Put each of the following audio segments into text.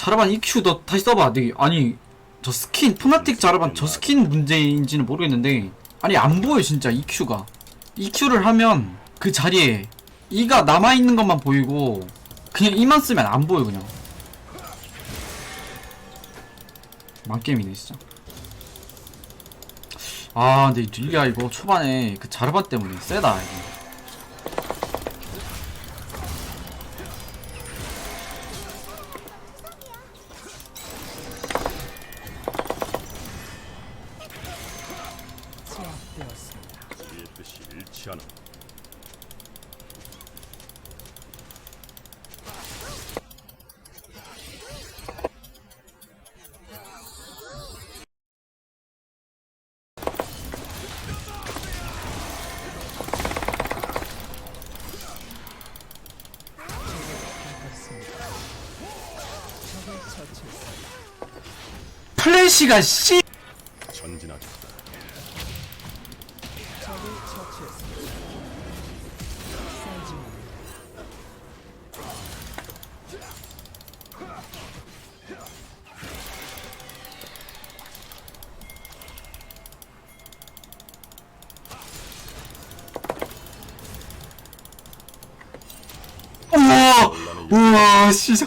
자르반 EQ 너 다시 써봐. 네, 아니 저 스킨 푸나틱 자르반 저 스킨 문제인지는 모르겠는데 아니 안 보여 진짜 EQ가. EQ를 하면 그 자리에 E가 남아 있는 것만 보이고 그냥 E만 쓰면 안 보여 그냥. 망게임이네 진짜. 아 근데 릴리아 이거 초반에 그 자르반 때문에 세다 이거. 플래시가 씨. 전진하겠다. 우와 우와 씨. 저-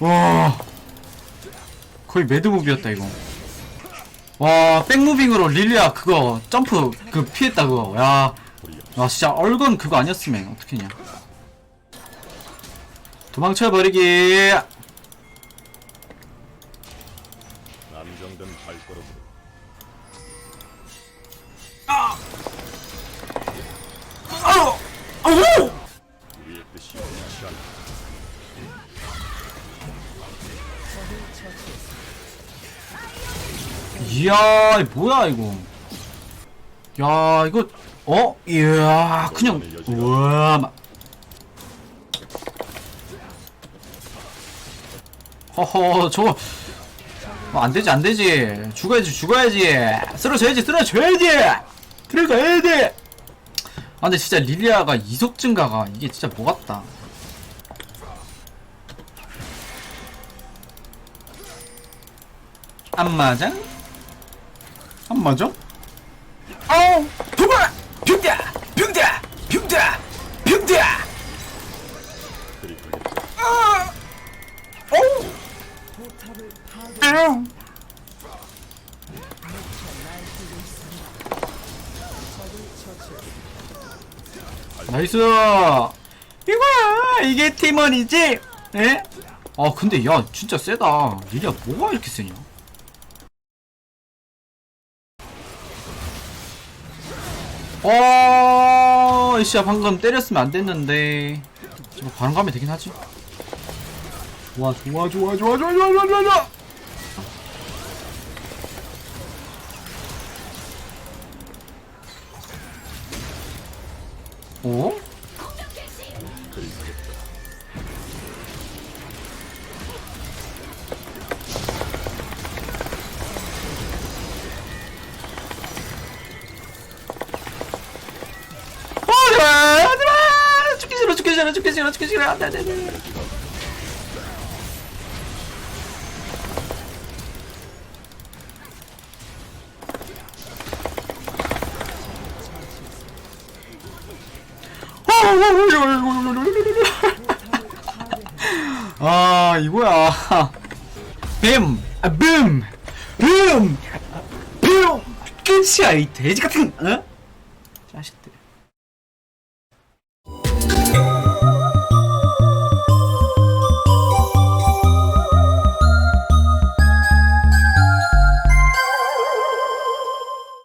와. 거의 매드무비였다 이거. 와 백무빙으로 릴리아 그거 점프 그 피했다 그거. 야, 야 진짜 얼건 그거 아니었으면 어떡했냐. 도망쳐버리기. 안정된 발걸음으로. 아우 아우 이야 이 뭐야 이거? 야 이거 어? 이야 그냥 우와 막 허허 저거 어, 안 되지 안 되지. 죽어야지 죽어야지. 쓰러져야지 쓰러져야지! 들어가야 돼아 근데 진짜 릴리아가 이속 증가가 이게 진짜 뭐 같다. 안 맞아? 안 맞아? 어! 도마! 병다! 병다! 병다! 병다! 그리고 어! 아우! 나이스! 이거야! 이게 팀원이지? 에? 아 근데 야 진짜 세다 리리아 뭐가 이렇게 세냐? 어, 이씨야 방금 때렸으면 안 됐는데. 지금 바람 가면 되긴 하지. 좋아, 좋아, 좋아, 좋아, 좋아, 좋아, 좋아, 좋아, 좋아. 어? 어, 싫어, 죽기 싫어, 죽기 싫어, 죽기 싫어, 안 돼, 안 돼, 안 돼. 아 이거야 뱀! 아, 붐! 붐! 붐! 끝이야 이 돼지 같은 어?